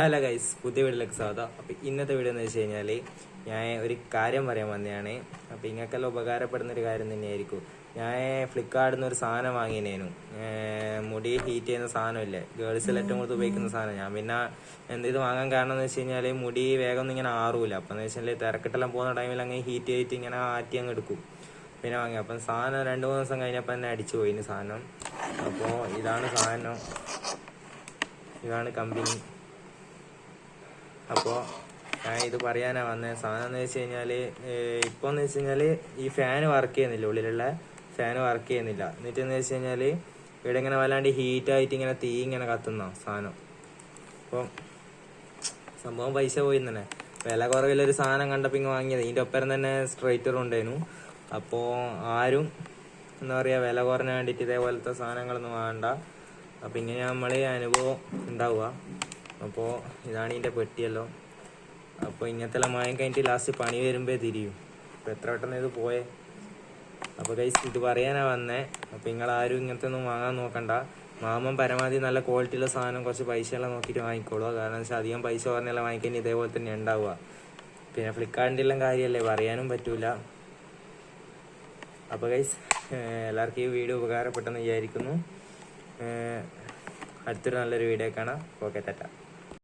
Hello guys പുതിയ വീട്ടിലേക്ക് സ്വാഗതം. അപ്പോൾ ഇന്നത്തെ വീഡിയോ എന്ന് വെച്ച് കഴിഞ്ഞാൽ ഞാൻ ഒരു കാര്യം പറയാൻ വന്നതാണ്. അപ്പോൾ ഇങ്ങൾക്കെല്ലാം ഉപകാരപ്പെടുന്ന ഒരു കാര്യം തന്നെയായിരിക്കും. ഞാൻ ഫ്ലിപ്കാർട്ടിൽ നിന്ന് ഒരു സാധനം വാങ്ങിനേനു മുടി ഹീറ്റ് ചെയ്യുന്ന സാധനമില്ലേ? ഗേൾസിൽ ഏറ്റവും കൂടുതൽ ഉപയോഗിക്കുന്ന സാധനം. ഞാൻ പിന്നെ എന്ത് ഇത് വാങ്ങാൻ കാരണം എന്ന് വെച്ച് കഴിഞ്ഞാൽ മുടി വേഗം ഒന്നും ഇങ്ങനെ ആറൂല. അപ്പം എന്ന് വെച്ചാൽ തിരക്കിട്ടെല്ലാം പോകുന്ന ടൈമിൽ അങ്ങ് ഹീറ്റ് ചെയ്തിട്ട് ഇങ്ങനെ ആറ്റി അങ്ങ് എടുക്കും. പിന്നെ വാങ്ങി. അപ്പം സാധനം രണ്ട് മൂന്ന് ദിവസം കഴിഞ്ഞപ്പോൾ തന്നെ അടിച്ചു പോയിന് സാധനം. അപ്പോൾ ഇതാണ് സാധനം. ഇതാണ് കമ്പനി അപ്പോൾ ഞാൻ ഇത് പറയാനാ വന്നത് സാധനം എന്ന് വെച്ച് കഴിഞ്ഞാൽ ഇപ്പോൾ എന്ന് വെച്ച് കഴിഞ്ഞാൽ ഈ ഫാൻ വർക്ക് ചെയ്യുന്നില്ല ഉള്ളിലുള്ള ഫാൻ വർക്ക് ചെയ്യുന്നില്ല. എന്നിട്ട് എന്ന് വെച്ച് കഴിഞ്ഞാൽ ഇവിടെ ഇങ്ങനെ വല്ലാണ്ട് ഹീറ്റ് ആയിട്ട് ഇങ്ങനെ തീ ഇങ്ങനെ കത്തുന്ന സാധനം. അപ്പം സംഭവം പൈസ പോയി തന്നെ. വില കുറവിലൊരു സാധനം കണ്ടപ്പോൾ ഇങ്ങനെ വാങ്ങിയത്. ഇതിന്റെ ഒപ്പം തന്നെ സ്ട്രൈറ്റർ ഉണ്ടായിരുന്നു. അപ്പോൾ ആരും എന്താ പറയുക വില കുറഞ്ഞ വേണ്ടിയിട്ട് ഇതേപോലത്തെ സാധനങ്ങളൊന്നും വേണ്ട അപ്പം ഇങ്ങനെ നമ്മൾ അനുഭവം ഉണ്ടാവുക. അപ്പോൾ ഇതാണ് ഇതിന്റെ പെട്ടിയല്ലോ. അപ്പോൾ ഇങ്ങനത്തെ മയം കഴിഞ്ഞിട്ട് ലാസ്റ്റ് പണി വരുമ്പോൾ തിരിയും. അപ്പോൾ എത്ര പെട്ടെന്ന് ഇത് പോയേ? അപ്പോൾ കൈസ് ഇത് പറയാനാണ് വന്നേ. അപ്പോൾ നിങ്ങൾ ആരും ഇങ്ങനത്തെ ഒന്നും വാങ്ങാൻ നോക്കണ്ട. മാമൻ പരമാവധി നല്ല ക്വാളിറ്റിയുള്ള സാധനം കുറച്ച് പൈസയെല്ലാം നോക്കിയിട്ട് വാങ്ങിക്കോളുക കാരണം വെച്ചാൽ അധികം പൈസ പറഞ്ഞെല്ലാം വാങ്ങിക്കാൻ ഇതേപോലെ തന്നെ ഉണ്ടാവുക. പിന്നെ ഫ്ലിപ്കാർട്ടിന്റെ എല്ലാം കാര്യമല്ലേ? പറയാനും പറ്റൂല. അപ്പോൾ ഗൈസ് എല്ലാവർക്കും ഈ വീഡിയോ ഉപകാരപ്പെട്ടെന്ന് വിചാരിക്കുന്നു. അടുത്തൊരു നല്ലൊരു വീഡിയോ കാണാം. ഓക്കെ ടാറ്റ